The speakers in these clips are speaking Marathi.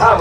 हा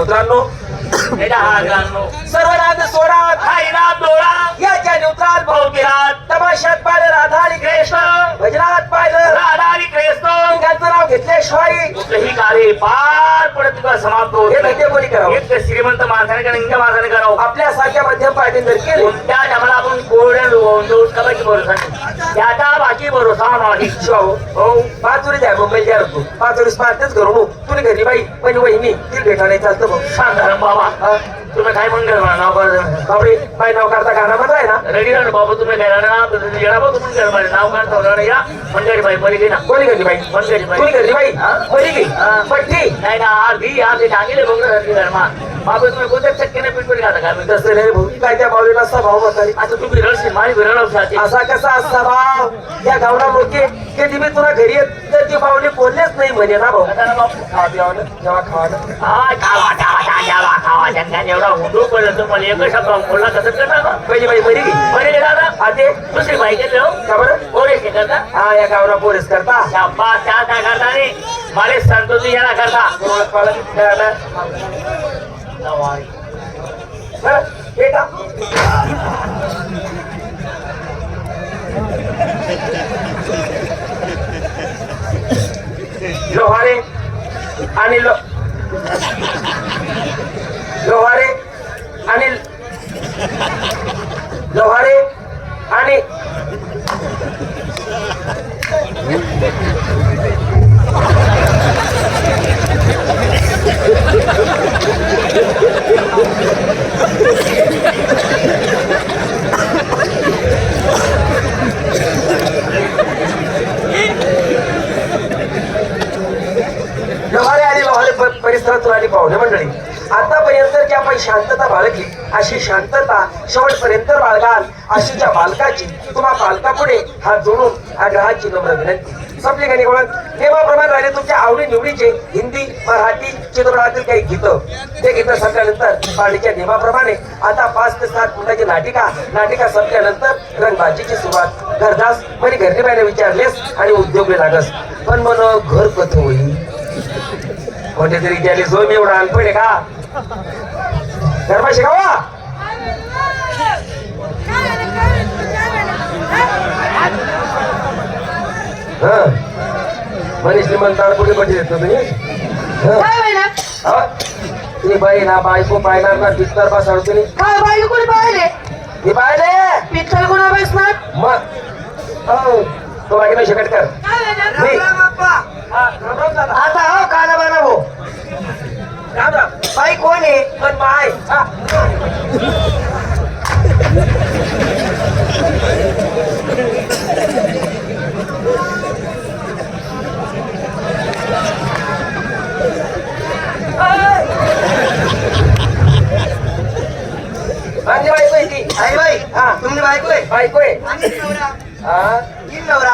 सर्व नाद सोडा खाईनाथ डोळा याच्या नेत्रात भाऊ किरात तमाशात पाहिलं राधा आणि कृष्ण भजनात पाहिलं राधा आणि कृष्ण. त्यांचं नाव घेतल्याशिवाय कुठलंही कार्य पार पडत तुला समाप्त हे धंदे कोणी करावं? एक श्रीमंत माणसाने का निंग्या माणसाने करावं. आपल्यासारख्या मध्यम पार्टी जर केले. कोणत्या टायमाला आपण कोरड्या डोस करायची भरोसा नाही. त्याचा बाकी भरोसा नाही. शिवाहो. हो पाचोरी द्या तू पाचोरी स्मार्टच करू तुला घरी बाई म्हणजे वहिनी ती भेटायला चालतं सांग धरम बाबा. तुम्ही काय म्हणलं नाव बापरे बाई नाव करता गाणं म्हणत आहे ना? रेडी राहा बाबा तुम्ही काय ना येणार बा तुम्ही माझे नाव काढता होणार या. मंडळी बाई परी घे ना. कोणी घरी बाई? मंडळी बाई. कोणी घरी बाई? हा? बरी गी हा. पट्टी. नाही ना अर्धी अर्धी टांगेले बघ धर्मा बाबा तुम्ही कोणत्या चक्कीने पीठ पीठ खाता काय तसं नाही भाऊ काय त्या बावलीला असा भाव बताली आता तुम्ही रडशील? माझी रडवशाची असा कसा असता भाव? या गावना लोके कधी मी तुला घरी येत तर ती बावली बोललेच नाही म्हणे ना भाऊ. खावा. जेव्हा हा, खावा, खावा, खावा, खावा, त्यांना एवढा हुंदू पडलं तुम्हाला एक शब्द बोलला कसं करणार? पहिली बाई बरी बरे. दादा? आते दुसरी बाई गेले हो. का बरं? करता. हा या गावना पोलीस करता. शाब्बा त्या काय करता रे. मला संतोषी याला करता. लोहारे आणि लो लोहारे आणि लोहारे परिसरातून आली पाहुणे मंडळी. आतापर्यंत की आपण शांतता बाळगली अशी शांतता शेवटपर्यंत बाळगाल अशी ज्या बालकाची तुम्हा बालकापुढे हात जोडून आग्रहाची नम्र विनंती. संपले का निवड नेमाप्रमाणे राहिले तुमच्या आवडी निवडीचे. हिंदी मराठी चित्रपटातील काही गीतं. ते गीतं संपल्यानंतर पाळीच्या नियमाप्रमाणे आता पाच ते सात मिनिटाची नाटिका नाटिका संपल्यानंतर रंगबाजीची सुरुवात. घरदास म्हणजे घरनी बायला विचारलेस आणि उद्योगले लागस. पण मन घर कथ होईल कोणत्या तरी गेले जो मी एवढा अनपण आहे का? धर्म शिकावा हं. म्हणे श्रीमंताला कुठे पाठी देतो तुम्ही. हं. काय होईना हा? ती बाई ना बायको पाहिणार ना बिस्तर बसावं तुम्ही. काय बाई कोणी पाहिले? ती पाहिले. पिक्चर कोणा बसणार? मग. हो. तो बाकी नाही शकत कर. मी. हा. आता हो काना बाना भाऊ राम राम. बाई कोण आहे पण माय हा. माझी बायको आहे ती आई बाई हा. तुम्ही बायको आहे बायको आहे नवरा. हा? मी नवरा.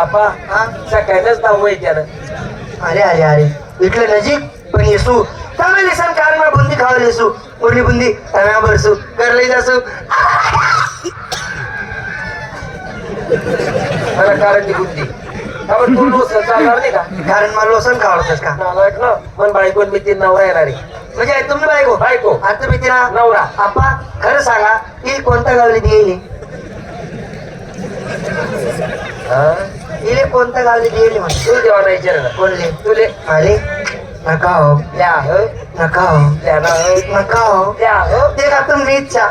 आपा? हा? सकाळचाच नाव आहे त्यानं अरे अरे अरे. इथलं नजीक पण येसू. त्यामुळे सण कारण मला बुंदी खावली असू उरली बुंदी तव्या भरसू करली जासू. कारण ती बुंदी. का? कारण मला लोसन खावडतस का? नालायक ना पण बायको मी ती नवरा येणार आहे. म्हणजे तुम्ही बायको? बायको. आता मी तिला नवरा. आपा खरं सांगा ही कोणत्या गावली गेली? हा? इले कोणत्या गावली गेली म्हणजे तू देवा नाही विचारलं. कोणले? तुले? अरे नका हो. त्या हो? नका हो. त्या ना. हो नका हो. त्या हो? ते का तुमची इच्छा?